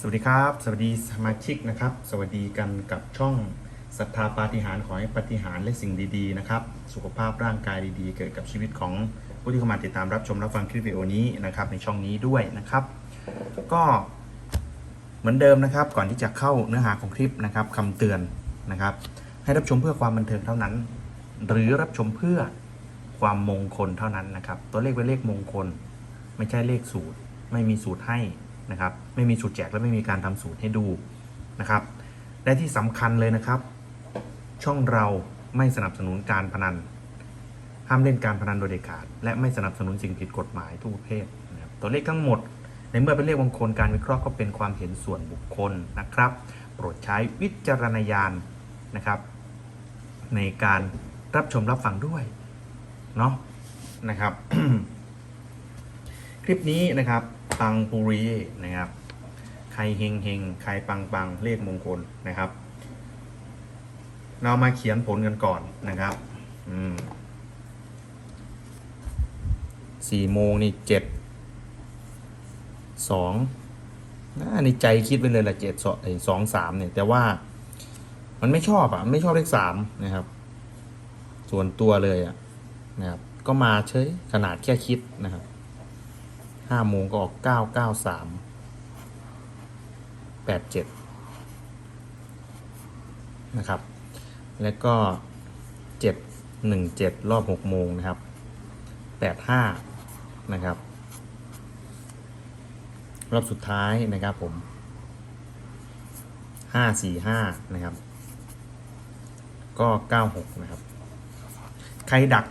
สวัสดีครับ สวัสดีสมาชิกนะครับ สวัสดีกันกับช่องศรัทธาปาฏิหาริย์ขอให้ปาฏิหาริย์และสิ่งดีๆนะครับ สุขภาพร่างกายดีๆ เกิดกับชีวิตของผู้ที่เข้ามาติดตามรับชมรับฟังคลิปวิดีโอนี้นะครับ ในช่องนี้ด้วยนะครับ ก็เหมือนเดิมนะครับ ก่อนที่จะเข้าเนื้อหาของคลิปนะครับคำเตือนนะครับ ให้รับชมเพื่อความบันเทิงเท่านั้น หรือรับชมเพื่อความมงคลเท่านั้นนะครับ ตัวเลขเป็นเลขมงคล ไม่ใช่เลขสูตร ไม่มีสูตรให้ นะครับ ไม่มีสูตรแจกและไม่มีการทำสูตรให้ดูนะครับ และที่สำคัญเลยนะครับ ช่องเราไม่สนับสนุนการพนัน ห้ามเล่นการพนันโดยเด็ดขาด และไม่สนับสนุนสิ่งผิดกฎหมายทุกประเภทนะครับตัวเลขทั้งหมด ในเมื่อเป็นเลขมงคลการวิเคราะห์ก็เป็นความเห็นส่วนบุคคลนะครับ โปรดใช้วิจารณญาณนะครับ ในการรับชมรับฟังด้วยเนาะนะครับ คลิปนี้นะครับ ปังปุรีนะครับ ใครเฮงเฮงใครปังปังเลขมงคลนะครับ เรามาเขียนผลกันก่อนนะครับอืมสี่โมงนี่เจ็ดสองนะในใจคิดไปเลยละเจ็ดสองสองสามเนี่ย แต่ว่ามันไม่ชอบอะ ไม่ชอบเลขสามนะครับ ส่วนตัวเลยอะนะครับ ก็มาเฉยขนาดแค่คิดนะครับ ห้าโมงก็ออกเก้าเก้าสามแปดเจ็ดนะครับ แล้วก็เจ็ดหนึ่งเจ็ดรอบหกโมงนะครับแปดห้านะครับ รอบสุดท้ายนะครับผมห้าสี่ห้านะครับ ก็เก้าหกนะครับ ใครดัก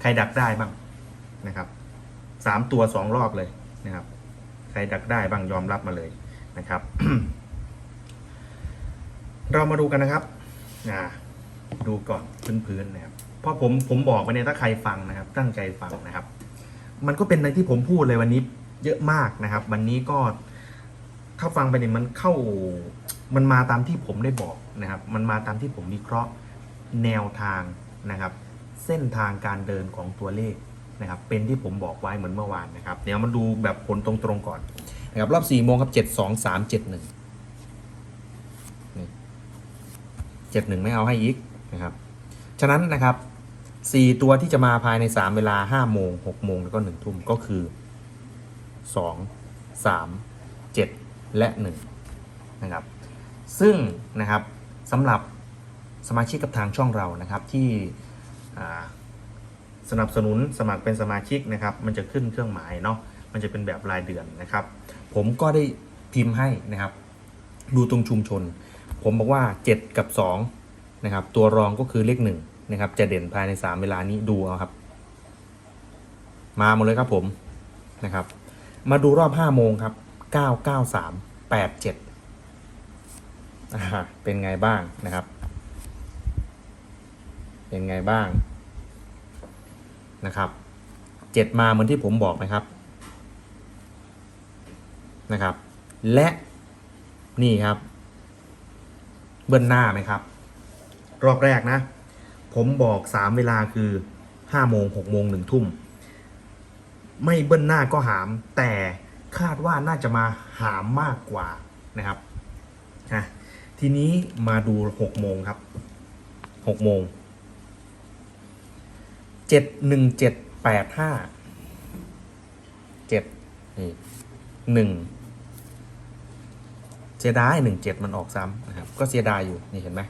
ใครดักได้บ้างนะครับ สามตัวสองรอบเลยนะครับ ใครดักได้บ้างยอมรับมาเลยนะครับ เรามาดูกันนะครับอ่าดูก่อนพื้นๆนะครับเพราะผมผมบอกไปเนี่ยถ้าใครฟังนะครับ ตั้งใจฟังนะครับ มันก็เป็นในที่ผมพูดเลยวันนี้เยอะมากนะครับ วันนี้ก็ถ้าฟังไปเนี่ยมันเข้ามันมาตามที่ผมได้บอกนะครับ มันมาตามที่ผมวิเคราะห์แนวทางนะครับ เส้นทางการเดินของตัวเลข นะครับเป็นที่ผมบอกไว้เหมือนเมื่อวานนะครับเดี๋ยวมาดูแบบผลตรงๆก่อนนะครับรอบ4โมงครับ 7 2 3 7 1นี่71 ไม่เอาให้อีกนะครับฉะนั้นนะครับ 4 ตัวที่จะมาภายใน 3 เวลา 5 โมง 6 โมง แล้วก็ 1 ทุ่มก็คือ 2 3 7 และ 1 นะครับ ซึ่งนะครับสำหรับสมาชิกกับทางช่องเรานะครับที่อ่า สนับสนุนสมัครเป็นสมาชิกนะครับ มันจะขึ้นเครื่องหมายเนาะมันจะเป็นแบบรายเดือนนะครับ ผมก็ได้พิมพ์ให้นะครับ ดูตรงชุมชน ผมบอกว่า 7 กับ 2 นะครับ ตัวรองก็คือเลข1นะครับ จะเด่นภายใน 3 เวลานี้ดูเอาครับ มาหมดเลยครับผมนะครับ มาดูรอบ 5 โมงครับ 9 9 3 8 7อ่าเป็นไงบ้างนะครับ เป็นไงบ้าง นะครับเจ็ดมาเหมือนที่ผมบอกไหมครับนะครับ และนี่ครับ เบิ้ลหน้าไหมครับ รอบแรกนะ ผมบอกสามเวลาคือห้าโมงหกโมงหนึ่งทุ่ม ไม่เบิ้ลหน้าก็หาม แต่คาดว่าน่าจะมาหามมากกว่านะครับอะทีนี้มาดูหกโมงครับหกโมง เจ็ดหนึ่งเจ็ดแปดห้าเจ็ดนี่หนึ่งเสียดายหนึ่งเจ็ดมันออกซ้ำนะครับ ก็เสียดายอยู่นี่เห็นไหม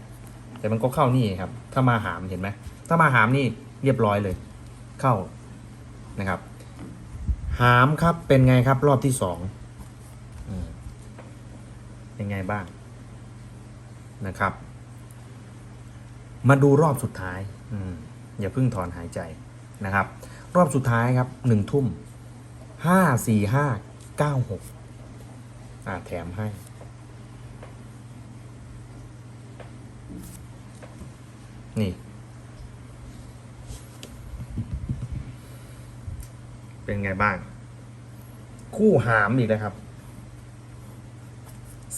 แต่มันก็เข้านี่ครับ ถ้ามาหามเห็นไหมถ้ามาหามนี่เรียบร้อยเลย เข้านะครับ หามครับเป็นไงครับ รอบที่สองเป็นไงบ้างนะครับ มาดูรอบสุดท้าย อืม อย่าเพิ่งถอนหายใจนะครับ รอบสุดท้ายครับหนึ่งทุ่มห้าสี่ห้าเก้าหกอ่าแถมให้ นี่ เป็นไงบ้าง คู่หามอีกนะครับ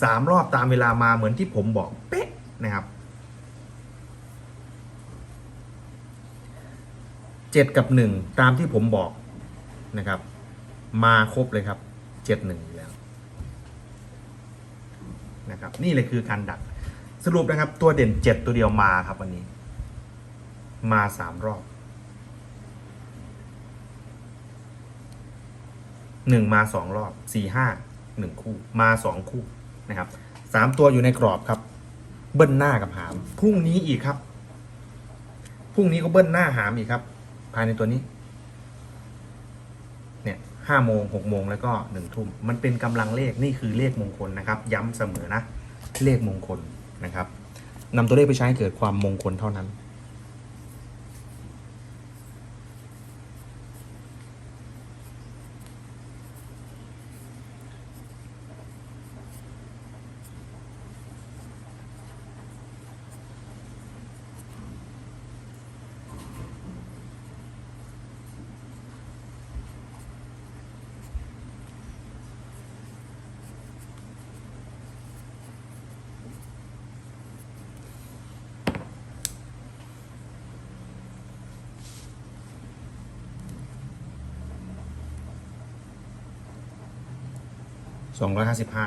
สามรอบตามเวลามาเหมือนที่ผมบอกเป๊ะนะครับ เจ็ดกับหนึ่งตามที่ผมบอกนะครับ มาครบเลยครับเจ็ดหนึ่งแล้วนะครับ นี่เลยคือการดักสรุปนะครับ ตัวเด่นเจ็ดตัวเดียวมาครับวันนี้ มาสามรอบหนึ่งมาสองรอบสี่ห้าหนึ่งคู่มาสองคู่นะครับสามตัวอยู่ในกรอบครับ เบิ้ลหน้ากับหาม พรุ่งนี้อีกครับ พรุ่งนี้ก็เบิ้ลหน้าหามอีกครับายในตัวนี้ เนี่ยห้าโมงหกโมงแล้วก็หนึ่งทุ่ม มันเป็นกำลังเลขนี่คือเลขมงคลนะครับ ย้ำเสมอนะ เลขมงคลนะครับนำตัวเลขไปใช้ให้เกิดความมงคลเท่านั้น สองร้อยห้าสิบห้า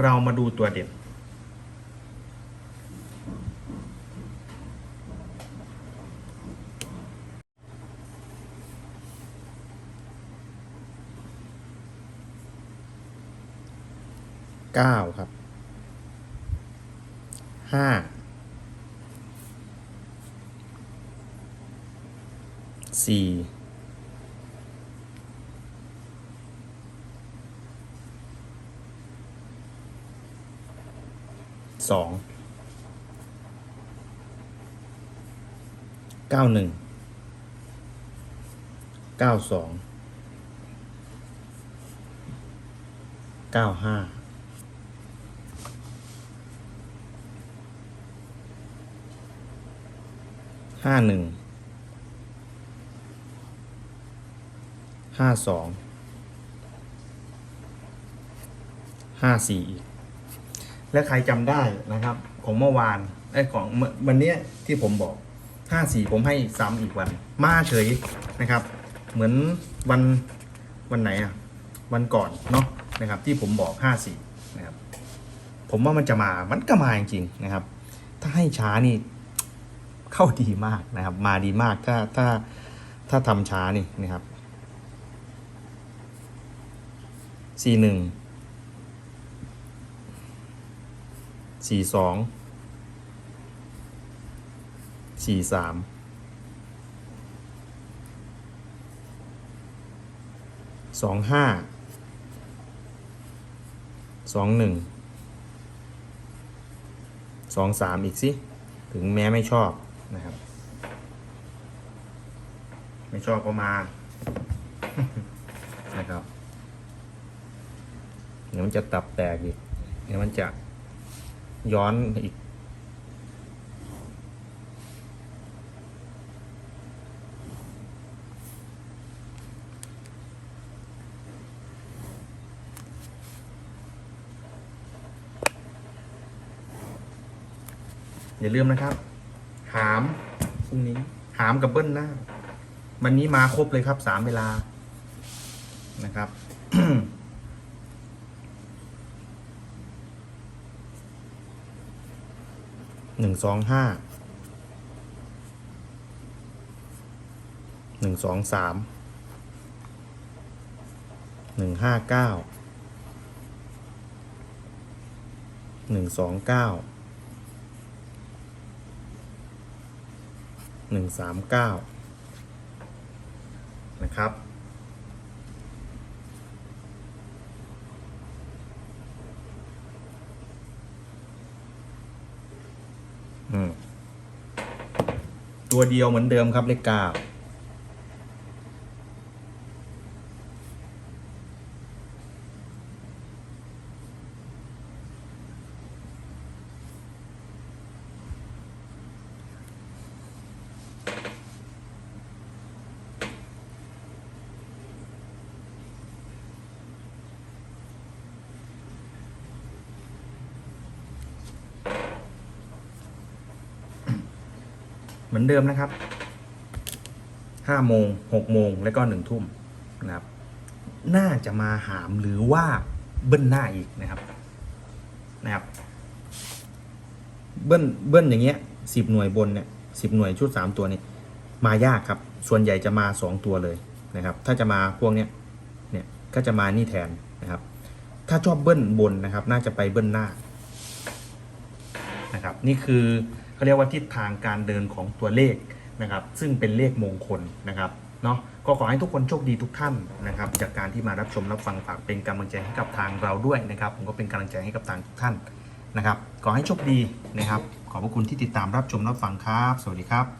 เรามาดูตัวเด่น ก้าครับห้าสี่สองเก้าหนึ่งเก้าสองเก้าห้า ห้าหนึ่งห้าสองห้าสี่อีก และใครจำได้นะครับ ของเมื่อวานไอ้ของเมื่อวันเนี้ยที่ผมบอกห้าสี่ผมให้ซ้ำอีกวัน มาเฉยนะครับ เหมือนวันวันไหนอะวันก่อนเนาะนะครับ ที่ผมบอกห้าสี่นะครับ ผมว่ามันจะมามันก็มาจริงๆนะครับ ถ้าให้ช้านี่ เข้าดีมากนะครับ มาดีมากถ้าถ้าถ้าทำช้านี่นะครับสี่หนึ่งสี่สองสี่สามสองห้าสองหนึ่งสองสามอีกสิ ถึงแม้ไม่ชอบ นะครับ ไม่ชอบก็มา นะครับ เดี๋ยวมันจะตับแตกอีก เดี๋ยวมันจะย้อนอีก อย่าลืมนะครับ หามพรุ่งนี้ หามกับเบิ้ลหน้า วันนี้มาครบเลยครับสามเวลานะครับหนึ่งสองห้าหนึ่งสองสามหนึ่งห้าเก้าหนึ่งสองเก้า หนึ่งสามเก้านะครับ ตัวเดียวเหมือนเดิมครับเลขเก้า เหมือนเดิมนะครับห้าโมงหกโมงแล้วก็หนึ่งทุ่มนะครับ น่าจะมาหามหรือว่าเบิ้ลหน้าอีกนะครับนะครับ เบิ้ลเบิ้ลอย่างเงี้ยสิบหน่วยบนเนี่ยสิบหน่วยชุดสามตัวนี้มายากครับ ส่วนใหญ่จะมาสองตัวเลยนะครับ ถ้าจะมาพวกเนี้ยเนี่ยก็จะมานี่แทนนะครับ ถ้าชอบเบิ้ลบนนะครับ น่าจะไปเบิ้ลหน้านะครับ นี่คือ เขาเรียกว่าทิศทางการเดินของตัวเลขนะครับ ซึ่งเป็นเลขมงคลนะครับเนาะก็ขอให้ทุกคนโชคดีทุกท่านนะครับ จากการที่มารับชมรับฟังฝากเป็นกำลังใจให้กับทางเราด้วยนะครับ ผมก็เป็นกำลังใจให้กับทางทุกท่านนะครับ ขอให้โชคดีนะครับ ขอบพระคุณที่ติดตามรับชมรับฟังครับ สวัสดีครับ